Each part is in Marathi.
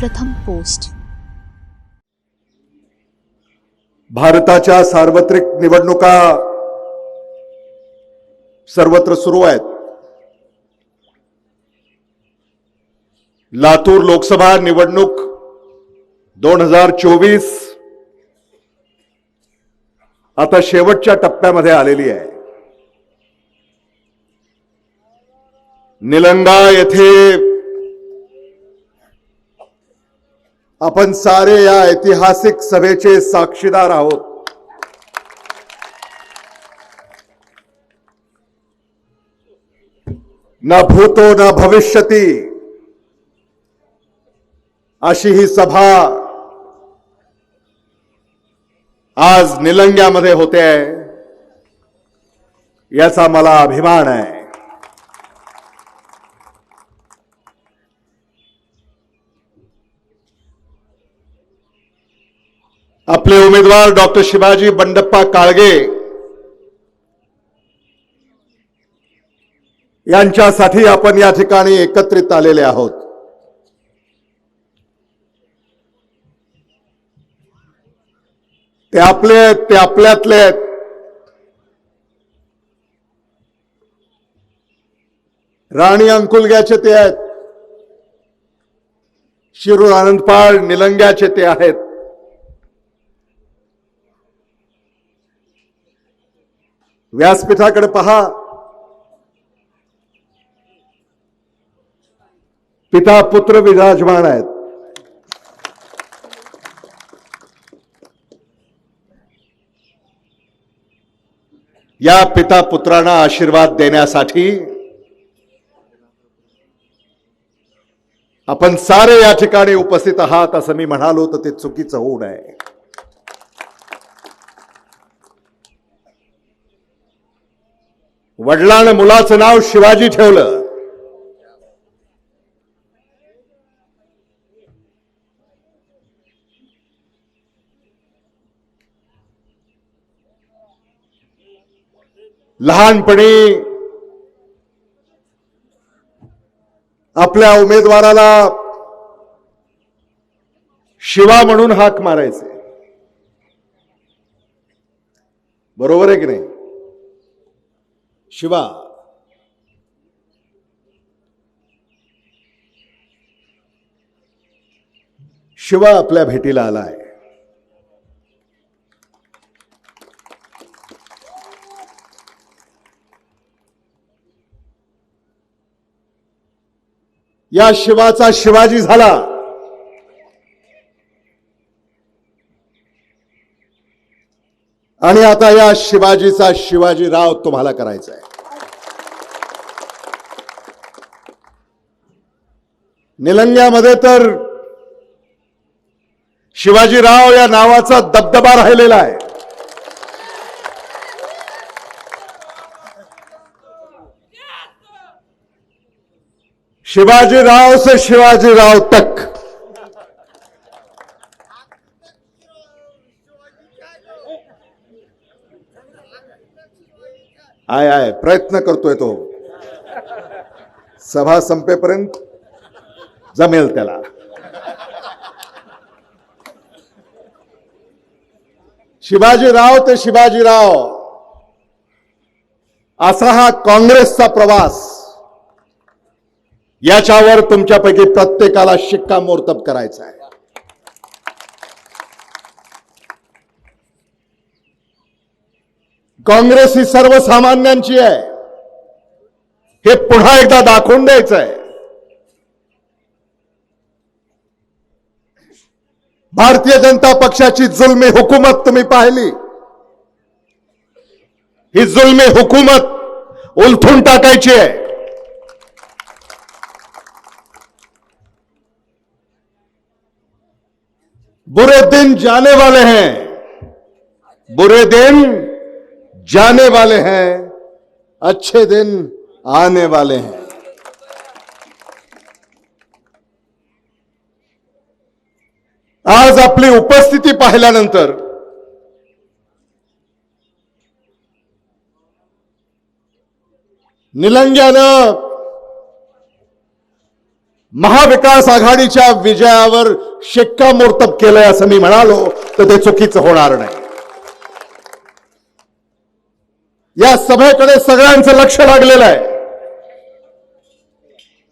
प्रथम पोस्ट. भारताच्या सार्वत्रिक निवडणुका सर्वत्र सुरू आहेत. लातूर लोकसभा निवडणूक दोन हजार चोवीस आता शेवटच्या टप्प्यामध्ये आलेली आहे. निलंगा येथे आपण सारे या ऐतिहासिक सभेचे साक्षीदार आहोत. न भूतो न भविष्यती. अशी ही सभा आज निलंग्यामध्ये होते. याचा मला अभिमान आहे. आपले उमेदवार डॉक्टर शिवाजी बंडप्पा काळगे यांच्यासाठी आपण या ठिकाणी एकत्रित आलेले आहोत. ते आपले आहेत ते आपल्यातले आहेत. राणी अंकुलग्याचे ते आहेत. शिरूर आनंदपाळ निलंग्याचे ते आहेत. व्यासपीठाकडे पहा. पिता पुत्र विराजमान आहेत. या पिता पुत्रांना आशीर्वाद देण्यासाठी आपण सारे या ठिकाणी उपस्थित आहात असं मी म्हणालो तर ते चुकीचं होऊ नये. वडिलांना मुलाचं नाव शिवाजी ठेवलं. लहानपणी आपल्या उमेदवाराला शिवा म्हणून हाक मारायचे. बरोबर आहे की नाही? शिवा. शिवा आपल्या भेटीला आलाय. या शिवाचा शिवाजी झाला. आणि आता या शिवाजीचा शिवाजीराव तुम्हाला करायचा आहे. निलंग्यामध्ये तर शिवाजीराव या नावाचा दबदबा राहिलेला आहे. शिवाजीराव से शिवाजीराव तक आय आय प्रयत्न करतोय तो. सभा संपेपर्यंत जमेल त्याला. शिवाजीराव ते शिवाजीराव. असा हा काँग्रेसचा प्रवास. याच्यावर तुमच्यापैकी प्रत्येकाला शिक्कामोर्तब करायचा आहे काँग्रेस ही सर्वसामान्यांची आहे. हे पुन्हा एकदा दाखवून द्यायचं आहे भारतीय जनता पक्षाची जुलमी हुकूमत तुम्ही पाहिली. ही जुलमी हुकूमत उलथून टाकायची आहे. बुरे दिन जाने वाले हैं. बुरे दिन जाने वाले हैं अच्छे दिन आने वाले हैं। आज आपली उपस्थिती पाहिल्यानंतर निलंग्यानं महाविकास आघाडीच्या विजयावर शिक्कामोर्तब केलंय असं मी म्हणालो तर ते चुकीचं होणार नाही. या सभेकडे सगळ्यांचं लक्ष लागलेलं आहे.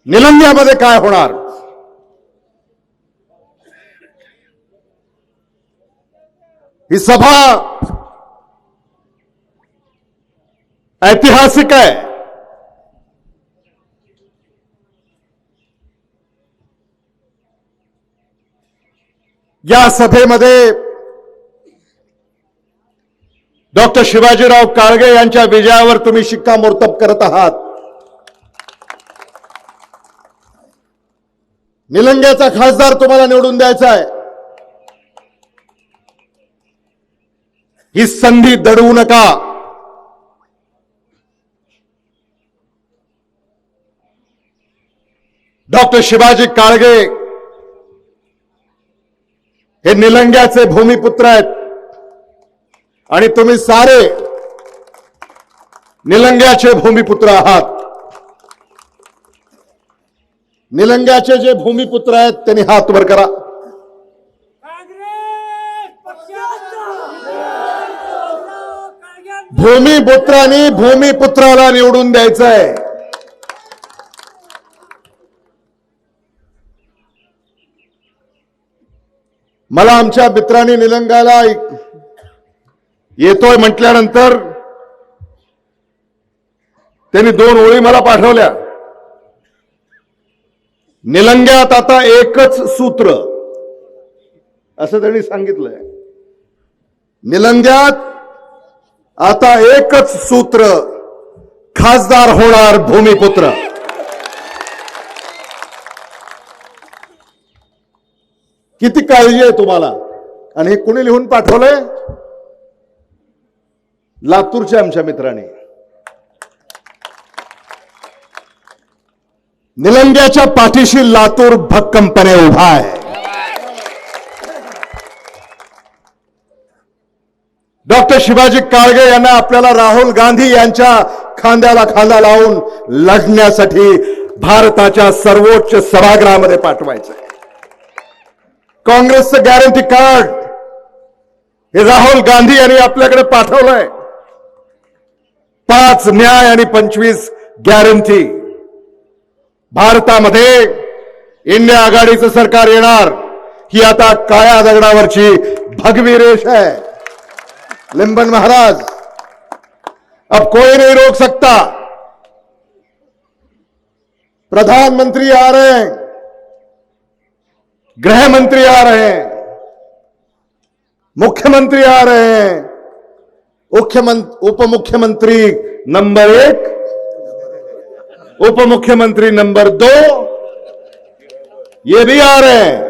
निलंग्यामध्ये काय होणार? ही सभा ऐतिहासिक आहे. या सभेमध्ये डॉक्टर शिवाजीराव काळगे यांच्या विजयावर तुम्ही शिक्कामोर्तब करत आहात. निलंग्याचा खासदार तुम्हाला निवडून द्यायचा आहे. ही संधी दडवू नका. डॉक्टर शिवाजी काळगे हे निलंग्याचे भूमिपुत्र आहेत. आणि तुम्ही सारे निलंग्याचे भूमिपुत्र आहात. निलंग्याचे जे भूमिपुत्र आहेत त्यांनी हात वर करा. भूमिपुत्रांनी भूमिपुत्राला निवडून द्यायचं आहे मला आमच्या मित्रांनी निलंगाला येतोय म्हटल्यानंतर त्यांनी दोन ओळी मला पाठवल्या. निलंग्यात आता एकच सूत्र. असं त्यांनी सांगितलंय. निलंग्यात आता एकच सूत्र. खासदार होणार भूमिपुत्र. किती काळजी आहे तुम्हाला? आणि हे कुणी लिहून पाठवलंय? लातूरच्या आमच्या मित्राने. निलंग्याच्या पाठीशी लातूर भक्कमपणे उभा आहे. डॉक्टर शिवाजी काळगे यांना आपल्याला राहुल गांधी यांच्या खांद्याला खांदा लावून लढण्यासाठी भारताच्या सर्वोच्च सभागृहामध्ये पाठवायचं आहे काँग्रेसचं गॅरंटी कार्ड हे राहुल गांधी यांनी आपल्याकडे पाठवलंय. पाच न्याय आणि पंचवीस गॅरंटी भारतामध्ये इंडिया आघाडीचं सरकार येणार. ही आता काळ्या दगडावरची भगवी रेष है लिंबन महाराज अब कोई नहीं रोक सकता. प्रधानमंत्री आ रहे हैं. गृह मंत्री आ रहे हैं. मुख्यमंत्री आ रहे हैं. उप मुख्यमंत्री नंबर एक उप मुख्यमंत्री नंबर दो, ये भी आ रहे हैं।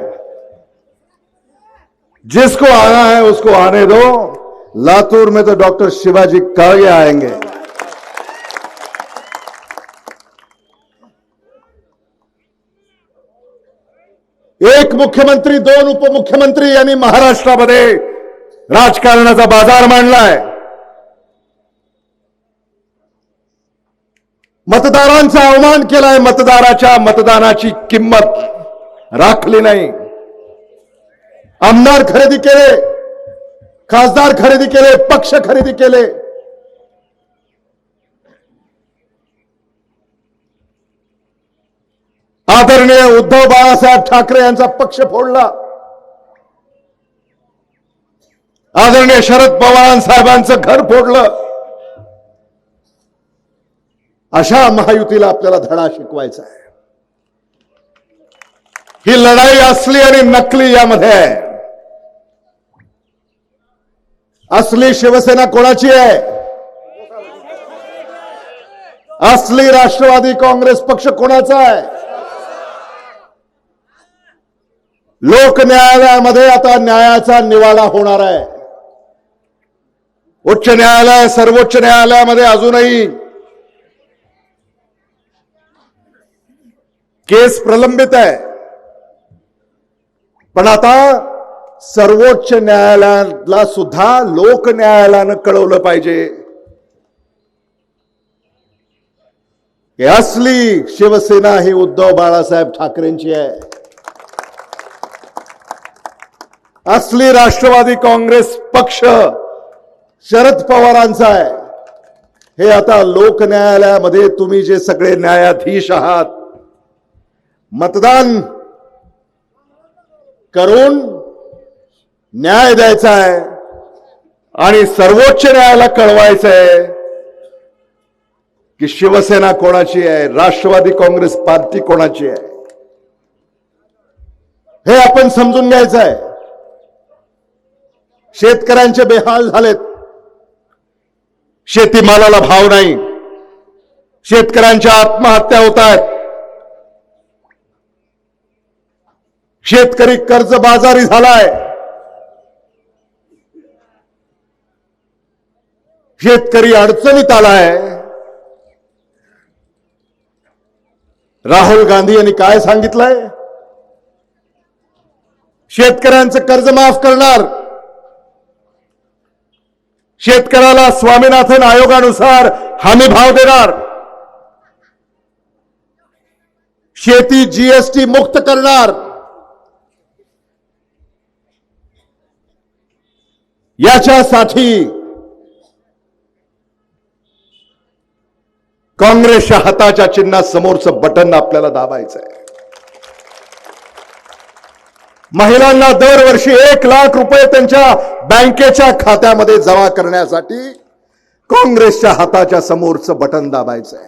जिसको आना है उसको आने दो। लातूर में तो डॉक्टर शिवाजी काळगे आएँगे। एक मुख्यमंत्री, दोन उपमुख्यमंत्री, यांनी महाराष्ट्रामध्ये राजकारणाचा बाज़ार मांडलाय मतदारांचा अवमान केलाय मतदाराच्या मतदानाची किंमत राखली नाही. आमदार खरेदी केले खासदार खरेदी केले पक्ष खरेदी केले. आदरणीय उद्धव बाळासाहेब ठाकरे यांचा पक्ष फोडला. आदरणीय शरद पवार साहेबांचं घर फोडलं. अशा महायुतीला आपल्याला धडा शिकवायचा आहे. ही लढाई असली आणि नकली यामध्ये. आहे असली शिवसेना कोणाची आहे? असली राष्ट्रवादी काँग्रेस पक्ष कोणाचा आहे? लोक न्यायालयामध्ये आता न्यायाचा निवाडा होणार आहे. उच्च न्यायालय सर्वोच्च न्यायालयामध्ये अजूनही केस प्रलंबित आहे. पण आता सर्वोच्च न्यायालयाला सुद्धा लोक न्यायालयानं कळवलं पाहिजे. असली शिवसेना ही उद्धव बाळासाहेब ठाकरेंची आहे. असली राष्ट्रवादी काँग्रेस पक्ष शरद पवारांचा आहे. हे आता लोक न्यायालयामध्ये तुम्ही जे सगळे न्यायाधीश आहात मतदान करून न्याय द्यायचा आहे आणि सर्वोच्च न्यायालयाला कळवायचं आहे की शिवसेना कोणाची आहे राष्ट्रवादी काँग्रेस पार्टी कोणाची आहे? हे आपण समजून घ्यायचं आहे शेतकऱ्यांचे बेहाल झालेत. शेतीमालाला भाव नाही. शेतकऱ्यांच्या आत्महत्या होत आहेत शेतकरी कर्ज बाजारी झालाय. शेतकरी अडचणीत आलाय. राहुल गांधी यांनी काय सांगितलंय? शेतकऱ्यांचं कर्ज माफ करणार. शेतकऱ्याला स्वामीनाथन आयोगानुसार हमी भाव देणार. शेती जीएसटी मुक्त करणार. याच्यासाठी काँग्रेसच्या हाताच्या चिन्हा समोरचं बटन आपल्याला दाबायचं आहे महिलांना दरवर्षी एक लाख रुपये त्यांच्या बँकेच्या खात्यामध्ये जमा करण्यासाठी काँग्रेसच्या हाताच्या समोरचं बटन दाबायचं आहे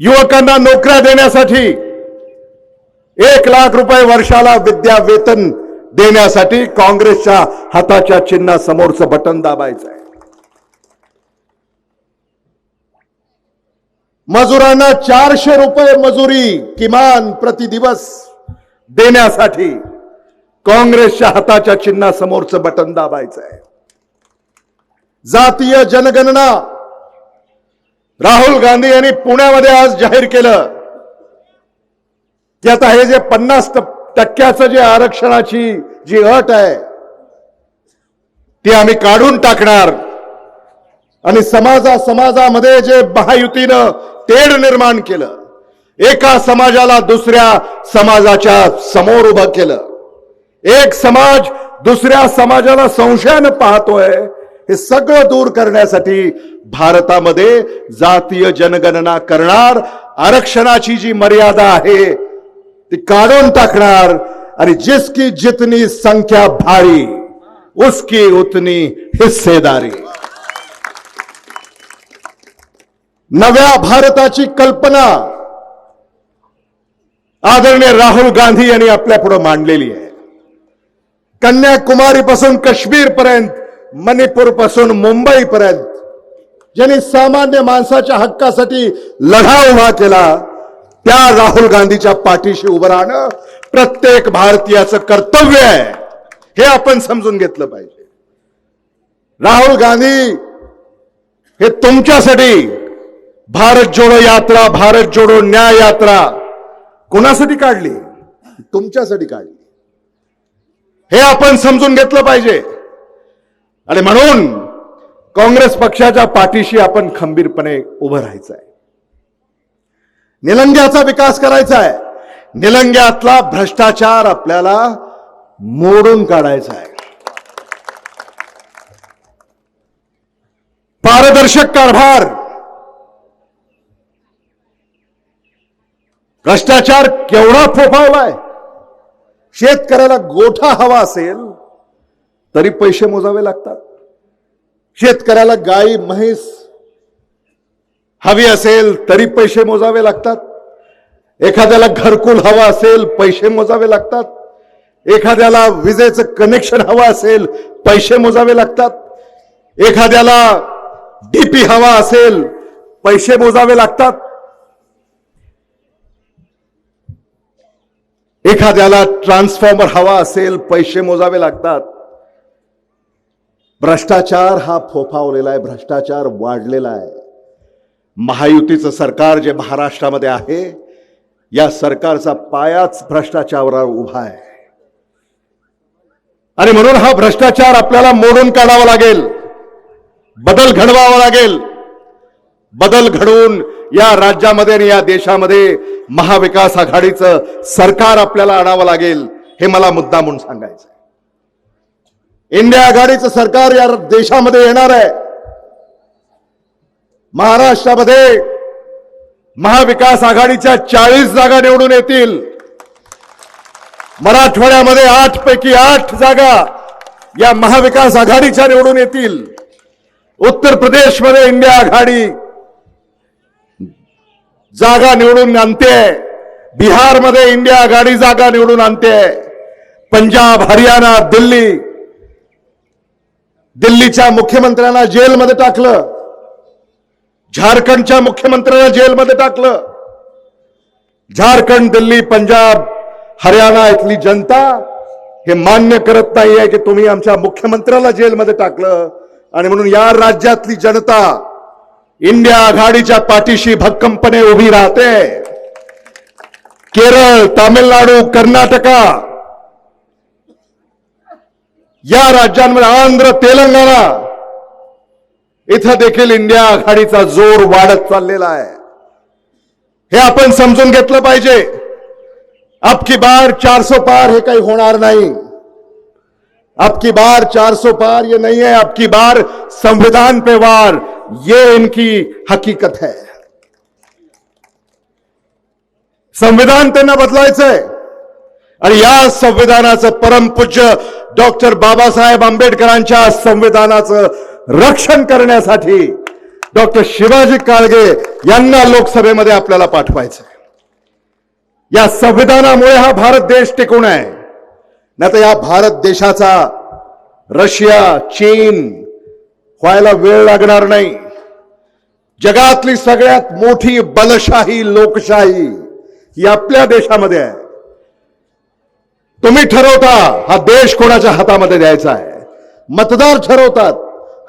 युवकांना नोकऱ्या देण्यासाठी एक लाख रुपये वर्षाला विद्या वेतन देण्यासाठी काँग्रेसच्या हाताच्या चिन्हासमोरचं बटन दाबायचं आहे मजुरांना चारशे रुपये मजुरी किमान प्रति दिवस देण्यासाठी काँग्रेसच्या हाताच्या चिन्हासमोरचं बटन दाबायचं आहे जातीय जनगणना. राहुल गांधी यांनी पुण्यामध्ये आज जाहीर केलं की आता हे जे पन्नास टक्क्याचं जे आरक्षणाची जी अट आहे ती आम्ही काढून टाकणार. आणि समाजा समाजामध्ये जे महायुतीनं तेढ निर्माण केलं एका समाजाला दुसऱ्या समाजाच्या समोर उभं केलं. एक समाज दुसऱ्या समाजाला संशयानं पाहतोय हे सगळं दूर करण्यासाठी भारतामध्ये जातीय जनगणना करणार आरक्षणाची जी मर्यादा आहे ती काढून टाकणार आणि जिसकी जितनी संख्या भारी उसकी उतनी हिस्सेदारी. नव्या भारताची कल्पना आदरणीय राहुल गांधी यांनी आपल्या पुढे मांडलेली आहे. कन्याकुमारी पासून काश्मीर पर्यंत मणिपूरपासून मुंबई पर्यंत ज्यांनी सामान्य माणसाच्या हक्कासाठी लढा उभा केला त्या राहुल गांधीच्या पाठीशी उभं राहणं प्रत्येक भारतीयाचं कर्तव्य आहे. हे आपण समजून घेतलं पाहिजे. राहुल गांधी हे तुमच्यासाठी भारत जोडो यात्रा भारत जोडो न्याय यात्रा कोणासाठी काढली? तुमच्यासाठी काढली. हे आपण समजून घेतलं पाहिजे. आणि म्हणून काँग्रेस पक्षाच्या पाठीशी आपण खंबीरपणे उभं राहायचं आहे निलंग्याचा विकास करायचा आहे. निलंग्यातला भ्रष्टाचार आपल्याला मोडून काढायचा आहे. पारदर्शक कारभार भ्रष्टाचार केवढा फोफावलाय शेतकऱ्याला गोठा हवा असेल तरी पैसे मोजावे लागतात. शेतकऱ्याला गाई म्हैस हवी असेल तरी पैसे मोजावे लागतात. एखाद्याला घरकुल हवा असेल पैसे मोजावे लागतात. एखाद्याला विजेचं कनेक्शन हवं असेल पैसे मोजावे लागतात. एखाद्याला डीपी हवा असेल पैसे मोजावे लागतात. एखाद्याला ट्रान्सफॉर्मर हवा असेल पैसे मोजावे लागतात. भ्रष्टाचार हा फोफावलेला आहे भ्रष्टाचार वाढलेला आहे. महायुतीचं सरकार जे महाराष्ट्रामध्ये आहे या सरकारचा पायाच भ्रष्टाचारावर उभा आहे. आणि म्हणून हा भ्रष्टाचार आपल्याला मोडून काढावा लागेल बदल घडवावा लागेल. बदल घडवून या राज्यामध्ये आणि या देशामध्ये महाविकास आघाडीचं सरकार आपल्याला आणावं लागेल हे मला मुद्दा म्हणून सांगायचं इंडिया आघाडीचं सरकार या देशामध्ये येणार आहे. महाराष्ट्रामध्ये महाविकास आघाडीच्या चाळीस जागा निवडून येतील. मराठवाड्यामध्ये आठ पैकी आठ जागा या महाविकास आघाडीच्या निवडून येतील. उत्तर प्रदेशमध्ये इंडिया आघाडी जागा निवडून आणते. बिहारमध्ये इंडिया आघाडी जागा निवडून आणते. पंजाब हरियाणा दिल्ली. दिल्लीच्या मुख्यमंत्र्यांना जेलमध्ये टाकलं. झारखंडच्या मुख्यमंत्र्यांना जेलमध्ये टाकलं. झारखंड दिल्ली पंजाब हरियाणा इथली जनता हे मान्य करत नाही आहे की तुम्ही आमच्या मुख्यमंत्र्याला जेलमध्ये टाकलं. आणि म्हणून या राज्यातली जनता इंडिया आघाडीच्या पाठीशी भक्कमपणे उभी राहते. केरळ तामिळनाडू कर्नाटका या राज्यांमध्ये आंध्र तेलंगणा इथं देखील इंडिया आघाडीचा जोर वाढत चाललेला आहे. हे आपण समजून घेतलं पाहिजे. अब की बार 400 पार हे काही होणार नाही. अब की बार 400 पार ये नहीं है अब की बार संविधान पे वार ये इनकी हकीकत है. संविधान त्यांना बदलायचंय. आणि या संविधानाचं परमपूज्य डॉक्टर बाबासाहेब आंबेडकरांच्या संविधानाचं रक्षण करण्यासाठी डॉक्टर शिवाजी काळगे यांना लोकसभेमध्ये आपल्याला पाठवायचं या संविधानामुळे हा भारत देश टिकून आहे. नाही तर या भारत देशाचा रशिया चीन व्हायला वेळ लागणार नाही. जगातली सगळ्यात मोठी बलशाही लोकशाही ही आपल्या देशामध्ये आहे. तुम्ही ठरवता हा देश कोणाच्या हातामध्ये द्यायचा आहे. मतदार ठरवतात.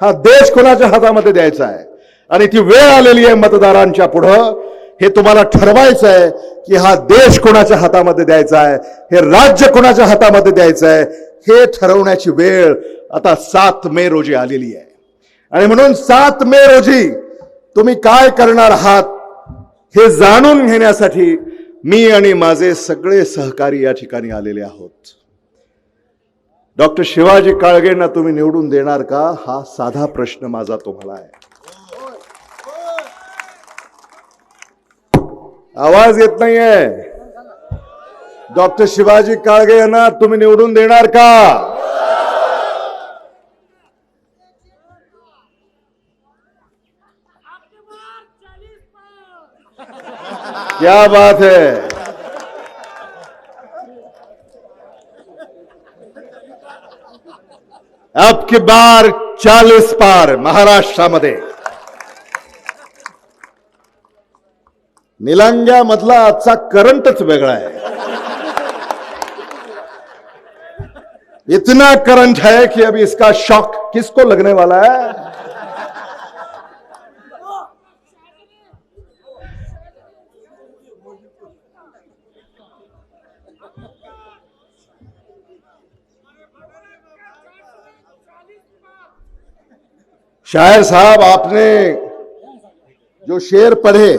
हा देश कोणाच्या हातामध्ये द्यायचा आहे? आणि ती वेळ आलेली आहे मतदारांच्या पुढं. हे तुम्हाला ठरवायचं आहे की हा देश कोणाच्या हातामध्ये द्यायचा आहे? हे राज्य कोणाच्या हातामध्ये द्यायचं आहे? हे ठरवण्याची वेळ आता सात मे रोजी आलेली आहे. आणि म्हणून सात मे रोजी तुम्ही काय करणार आहात हे जाणून घेण्यासाठी मी आणि माझे सगळे सहकारी या ठिकाणी आलेले आहोत. डॉक्टर शिवाजी काळगेंना तुम्ही निवडून देणार का? हा साधा प्रश्न माझा तुम्हाला आहे. आवाज़ येत नाहीये. डॉक्टर शिवाजी काळगे यांना तुम्ही निवडून देणार का? क्या बात है. अब की बार चालीस पार महाराष्ट्रामध्ये. निलंग्यामधला आजचा करंटच वेगळा आहे. इतना करंट है कि अभी इसका शॉक किसको लगने वाला है? शायर साहब, आपने जो शेर पढ़े,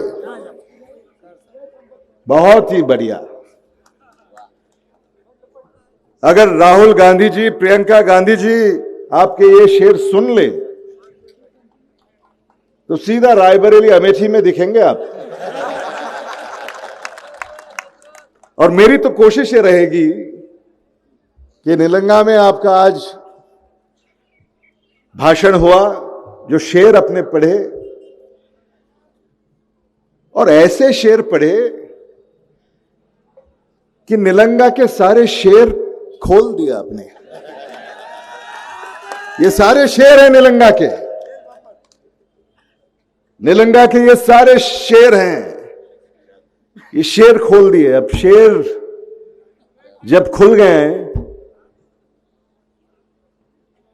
बहुत ही बढ़िया। अगर राहुल गांधी जी, प्रियंका गांधी जी आपके ये शेर सुन ले तो सीधा रायबरेली अमेठी में दिखेंगे आप। और मेरी तो कोशिश ये रहेगी कि निलंगा में आपका आज भाषण हुआ। जो शेर अपने पढ़े, और ऐसे शेर पढ़े कि निलंगा के सारे शेर खोल दिया आपने। ये सारे शेर हैं निलंगा के। निलंगा के ये सारे शेर हैं। ये शेर खोल दिए। अब शेर जब खुल गए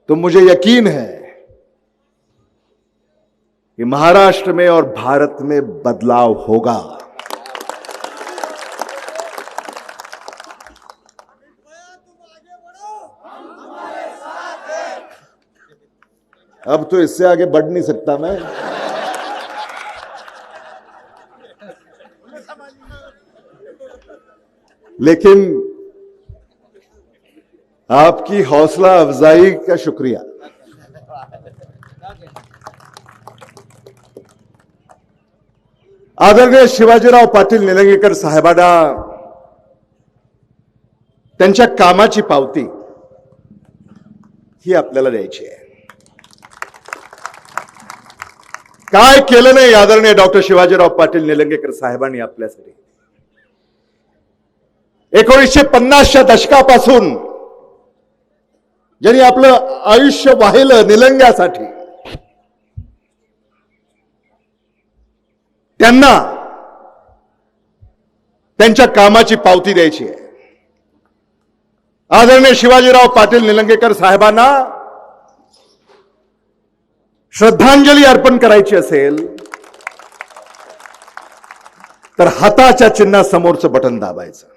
तो मुझे यकीन है कि महाराष्ट्र में और भारत में बदलाव होगा। अब तो इससे आगे बढ़ नहीं सकता मैं। लेकिन आपकी हौसला अफजाई का शुक्रिया। आदरणीय शिवाजीराव पाटील निलंगेकर साहेबांना त्यांच्या कामाची पावती ही आपल्याला द्यायची आहे. काय केलं नाही आदरणीय डॉक्टर शिवाजीराव पाटील निलंगेकर साहेबांनी आपल्यासाठी? एकोणीसशे पन्नासच्या दशकापासून ज्यांनी आपलं आयुष्य वाहिलं निलंग्यासाठी त्यांना त्यांच्या कामाची पावती द्यायची आहे. आदरणीय शिवाजीराव पाटील निलंगेकर साहेबांना श्रद्धांजली अर्पण करायची असेल तर हाताच्या चिन्हासमोरचं बटन दाबायचं.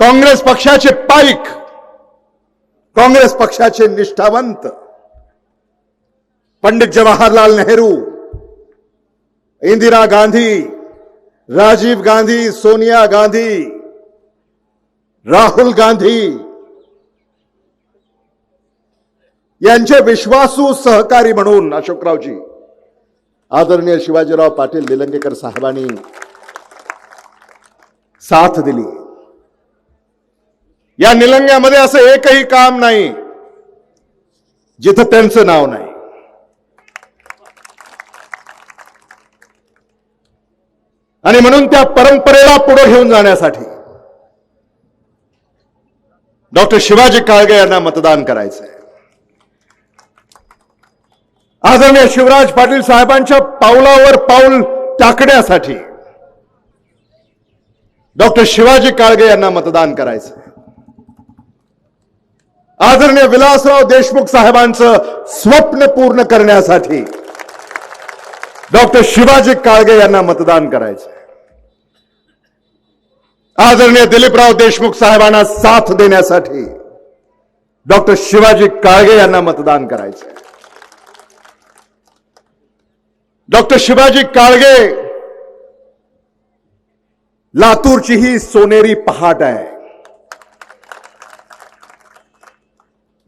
काँग्रेस पक्षाचे पाईक काँग्रेस पक्षाचे निष्ठावंत पंडित जवाहरलाल नेहरू इंदिरा गांधी राजीव गांधी सोनिया गांधी राहुल गांधी यांचे विश्वासू सहकारी म्हणून अशोकरावजी आदरणीय शिवाजीराव पाटील निलंगेकर साहेबांनी साथ दिली. या निलंग्यामध्ये असं एकही काम नाही जिथं त्यांचं नाव नाही. आणि म्हणून त्या परंपरेला पुढे घेऊन जाण्यासाठी डॉक्टर शिवाजी काळगे यांना मतदान करायचंय. आदरणीय शिवराज पाटील साहेबांच्या पावलावर पाऊल टाकण्यासाठी डॉक्टर शिवाजी काळगे यांना मतदान करायचंय. आदरणीय विलासराव देशमुख साहेबांचं स्वप्न पूर्ण करण्यासाठी डॉक्टर शिवाजी काळगे यांना मतदान करायचं आदरणीय दिलीपराव देशमुख साहेबांना साथ देण्यासाठी डॉक्टर शिवाजी काळगे यांना मतदान करायचे डॉक्टर शिवाजी काळगे लातूरची ही सोनेरी पहाट आहे.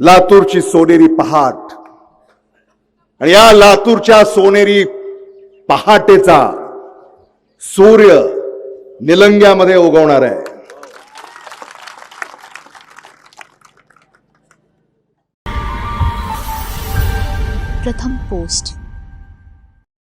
लातूरची सोनेरी पहाट. आणि या लातूरच्या सोनेरी पहाटेचा सूर्य निलंग्यामध्ये उगवणार आहे. प्रथम पोस्ट.